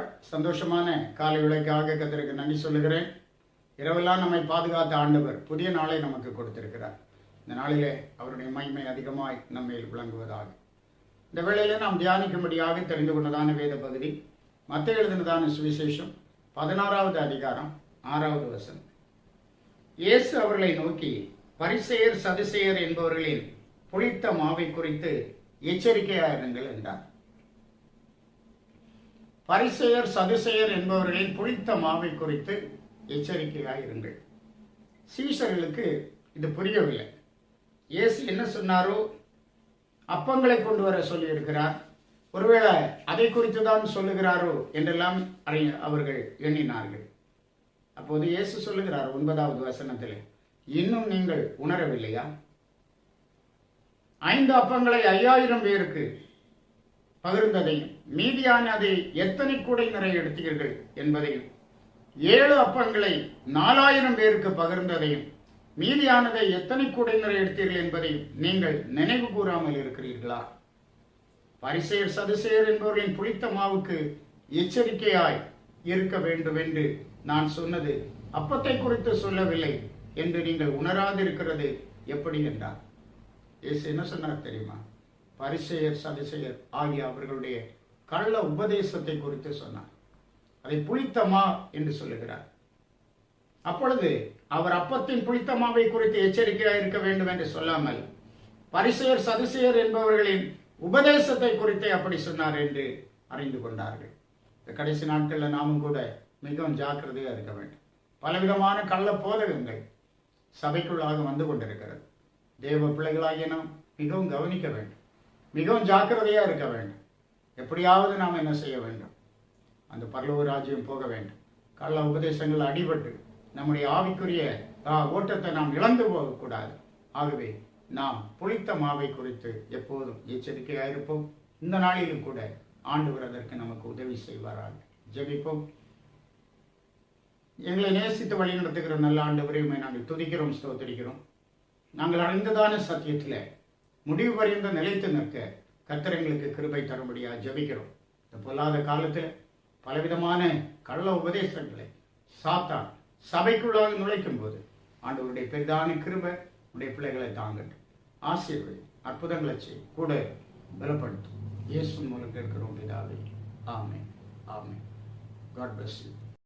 நாள் சந்தோஷமான காலை விளக்காக கத்திற்கு நன்றி சொல்லுகிறேன். இரவெல்லாம் நம்மை பாதுகாத்த ஆண்டவர் புதிய நாளை நமக்கு கொடுத்திருக்கிறார். இந்த நாளிலே அவருடைய மகிமை அதிகமாய் நம்மையில் விளங்குவதாக. இந்த வேளையிலே நாம் தியானிக்கும்படியாக தெரிந்து கொண்டதான வேத பகுதி மத்த எழுதினதான சுவிசேஷம் பதினாறாவது அதிகாரம் ஆறாவது வசனம். இயேசு அவர்களை நோக்கி பரிசெயர் சதுசெயர் என்பவர்களின் புளித்த மாவை குறித்து எச்சரிக்கையாயிருங்கள் என்றார். பரிசெயர் சதுசெயர் என்பவர்களின் புளித்த மாவை குறித்து எச்சரிக்கையாயிருங்கள் சீசர்களுக்கு இது புரியவில்லை. இயேசு என்ன சொன்னாரோ அப்பங்களை கொண்டு வர சொல்லியிருக்கிறார். ஒருவேளை அதை குறித்து தான் சொல்லுகிறாரோ என்றெல்லாம் அறி- அவர்கள் எண்ணினார்கள். அப்போது இயேசு சொல்லுகிறார் ஒன்பதாவது வசனத்தில் இன்னும் நீங்கள் உணரவில்லையா? ஐந்து அப்பங்களை ஐயாயிரம் பேருக்கு பகிர்ந்ததையும் மீதியான அதை எத்தனை கூடை நிறைய எடுத்தீர்கள் என்பதையும் ஏழு அப்பங்களை நாலாயிரம் பேருக்கு பகிர்ந்ததையும் மீதியானதை எத்தனை கூடை நிறைய எடுத்தீர்கள் என்பதையும் நீங்கள் நினைவு கூறாமல் இருக்கிறீர்களா? பரிசெயர் சதுசெயர் என்பவர்களின் புளித்த மாவுக்கு எச்சரிக்கையாய் இருக்க வேண்டும் என்று நான் சொன்னது அப்பத்தை குறித்து சொல்லவில்லை என்று நீங்கள் உணராதிருக்கிறது எப்படி என்றார் இயேசு என்ன சொன்னார் தெரியுமா? பரிசெயர் சதிசெயர் ஆகிய அவர்களுடைய கள்ள உபதேசத்தை குறித்து சொன்னார். அதை புளித்தமா என்று சொல்லுகிறார். அப்பொழுது அவர் அப்பத்தின் புளித்தமாவை குறித்து எச்சரிக்கையாக இருக்க வேண்டும் என்று சொல்லாமல் பரிசெயர் சதிசெயர் என்பவர்களின் உபதேசத்தை குறித்தே அப்படி சொன்னார் என்று அறிந்து கொண்டார்கள். இந்த கடைசி நாட்களில் நாமும் கூட மிகவும் ஜாக்கிரதையாக இருக்க வேண்டும். பலவிதமான கள்ள போதகங்கள் சபைக்குள்ளாக வந்து கொண்டிருக்கிறது. தேவ பிள்ளைகளாகிய நாம் மிகவும் கவனிக்க வேண்டும். மிகவும் ஜாக்கிரதையாக இருக்க வேண்டும். எப்படியாவது நாம் என்ன செய்ய வேண்டும்? அந்த பரலோக ராஜ்யம் போக வேண்டும். கள்ள உபதேசங்கள் அடிபட்டு நம்முடைய ஆவிக்குரிய ஆ, ஓட்டத்தை நாம் இழந்து போகக்கூடாது. ஆகவே நாம் புளித்த மாவை குறித்து எப்போதும் எச்சரிக்கையாக இருப்போம் இந்த நாளிலும் கூட ஆண்டு அதற்கு நமக்கு உதவி செய்வாராக. ஜெபிப்போம். எங்களை நேசித்து வழி நடத்துகிற நல்ல ஆண்டு உம்மை நாங்கள் துதிக்கிறோம் ஸ்தோத்திரிக்கிறோம். நாங்கள் அடைந்ததான சத்தியத்தில் முடிவு வரைந்த நிலைத்து நிற்க கர்த்தர் எங்களுக்கு கிருபை தரும்படியாக ஜெபிக்கிறோம். இந்த பொல்லாத காலத்தில் பலவிதமான கள்ள உபதேசங்களை சாத்தான் சபைக்குள்ளாக நுழைக்கும் போது ஆண்டவருடைய பெரிதான கிருபை உடைய பிள்ளைகளை தாங்கட்டும். ஆசீர்வதி அற்புதங்களை செய் கூட பலப்படுத்தும். இயேசு மூலம் கேட்கிறோம் பிதாவே. ஆமே ஆமே காட் பிளஸ் யூ